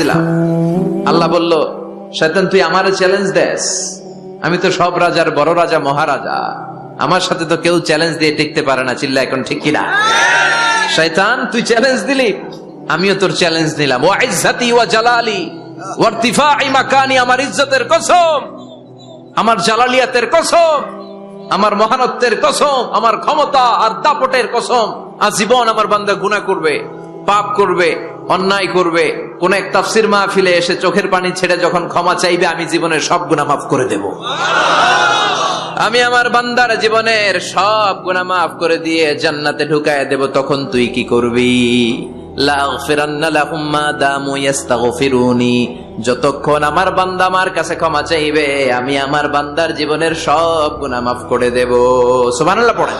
দিলাম। আল্লাহ বলল, শয়তান, তুই আমারে চ্যালেঞ্জ দেস। আমি তো সব রাজার বড় রাজা, মহারাজা। আমার সাথে তো কেউ চ্যালেঞ্জ দিয়ে টিকতে পারে না, চিল্লা, এখন ঠিক কিনা? শয়তান, তুই চ্যালেঞ্জ দিলি। আমিও তোর চ্যালেঞ্জ নিলাম। ও ইজ্জাতি ওয়া জালালি ওয়ারতিফাই মাকানি, আমার ইজ্জতের কসম, আমার জালালিয়াতের কসম, আমার মহানত্বের কসম, আমার ক্ষমতা আর দাপটের কসম। আজীবন আমার বান্দা গুনাহ করবে, পাপ করবে অন্যায় করবে। কোন এক তাফসির মাহফিলে এসে চোখের পানি ছেড়ে যখন ক্ষমা চাইবে, আমি জীবনের সব গুনাহ মাফ করে দেব। আমি আমার বান্দার জীবনের সব গুনাহ মাফ করে দিয়ে জান্নাতে ঢুকায় দেব, তখন তুই কি করবি? যতক্ষণ আমার বান্দা আমার কাছে ক্ষমা চাইবে, আমি আমার বান্দার জীবনের সব গুনাহ মাফ করে দেব। পড়েন।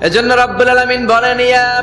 এজন্য রাব্বুল আলামিন বলেন, ইয়া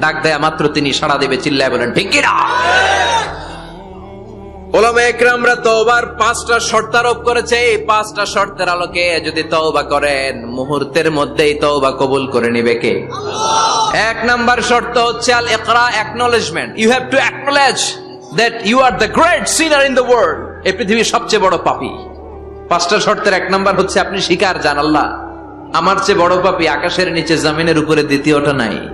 ডাক দেয়া মাত্র তিনি সাড়া দেবে, চিল্লায় বলেন, ঠিক কিনা? দ্যাট গ্রেট পৃথিবীর সবচেয়ে বড় পাপী। পাঁচটা শর্তের এক নাম্বার হচ্ছে, আপনি স্বীকার জান আল্লাহ। আমার চেয়ে বড় পাপী আকাশের নিচে, জমিনের উপরে, দ্বিতীয়টা নাই।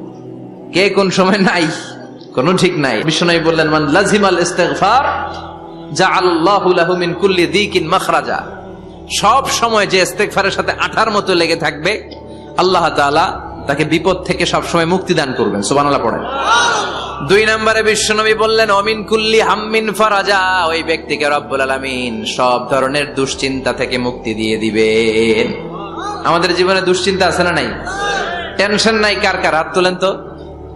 কে কোন সময় নাই, কোন ঠিক নাই। বিষ্ণু বললেন, মান লাজিমাল ইস্তেগফার, জাআলাল্লাহু লাহু মিন কুল্লি দিকিন মাখরাজা। সব সময় যে ইস্তেগফারের সাথে আঠার মতো লেগে থাকবে, আল্লাহ তাআলা তাকে বিপদ থেকে সব সময় মুক্তি দান করবেন। সুবহানাল্লাহ পড়েন। দুই নম্বরে বিশ্বনবী বললেন, অমিন কুল্লি হাম্মিন ফারাজা। ওই ব্যক্তিকে রব্বুল আলামিন সব ধরনের দুশ্চিন্তা থেকে মুক্তি দিয়ে দিবেন। আমাদের জীবনে দুশ্চিন্তা আছে না নাই? টেনশন নাই কার কার? হাত তোলেন তো।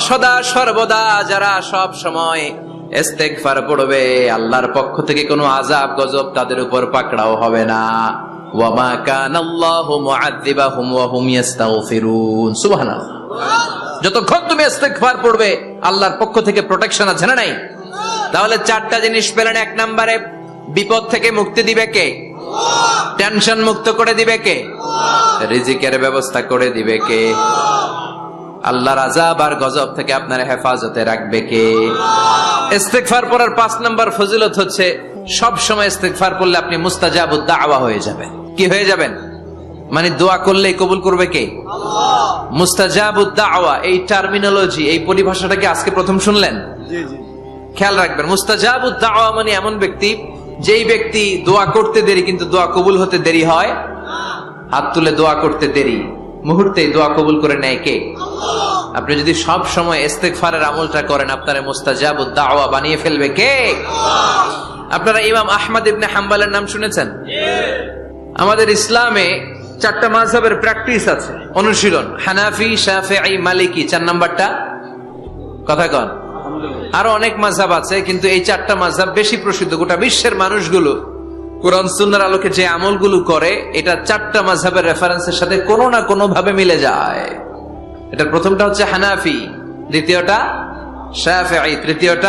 সদা সর্বদা যারা সব সময় পড়বে, আল্লাহর পক্ষ থেকে কোনো আযাব, গজব তাদের উপর পাকড়াও হবে না। যতক্ষণ তুমি ইস্তেগফার পড়বে, আল্লাহর পক্ষ থেকে প্রোটেকশন আছে না নাই? তাহলে চারটা জিনিস পেলেন এক নম্বরে, বিপদ থেকে মুক্তি দিবে কে? টেনশন মুক্ত করে দিবে কে? রিজিকের ব্যবস্থা করে দিবে কে? আল্লাহর আজাব আর গজব থেকে আপনার হেফাজতে রাখবে কে? ইস্তেগফার পড়ার পাঁচ নম্বর ফজিলত হচ্ছে সব সময় ইস্তেগফার করলে আপনি মুস্তাজাবুদ দাওয়া হয়ে যাবেন। কি হয়ে যাবেন? মানে দোয়া করলেই কবুল করবে কে? মুস্তাজাবুদ দাওয়া এই টার্মিনোলজি এই পরিভাষাটা কি আজকে প্রথম শুনলেন? খেয়াল রাখবেন মুস্তাজাবুদ দাওয়া মানে এমন ব্যক্তি যেই ব্যক্তি দোয়া করতে দেরি কিন্তু দোয়া কবুল হতে দেরি হয়। হাত তুলে দোয়া করতে দেরি মুহূর্তেই দোয়া কবুল করে নেয় কে? আপনি যদি সব সময় ইস্তেগফারের আমলটা করেন, আপনার মুস্তাজাবুদ দাওয়া বানিয়ে ফেলবে কে? আপনারা ইমাম আহমদ ইবনে হাম্বালের নাম শুনেছেন? আমাদের ইসলামে চারটা মাযহাবের প্র্যাকটিস আছে। অনুশীলন, হানাফি, শাফিঈ, মালিকি, চার নাম্বারটা? কথা কন। আরও অনেক মাঝহাব আছে, কিন্তু এই চারটা মাঝহাব বেশি প্রসিদ্ধ। গোটা বিশ্বের মানুষগুলো কোরআন সুন্নার আলোকে যে আমলগুলো করে, এটা চারটা মাঝহাবের রেফারেন্সের সাথে কোনো না কোনো ভাবে মিলে যায়। এটা প্রথমটা হচ্ছে হানাফি দ্বিতীয়টা শাফিঈ তৃতীয়টা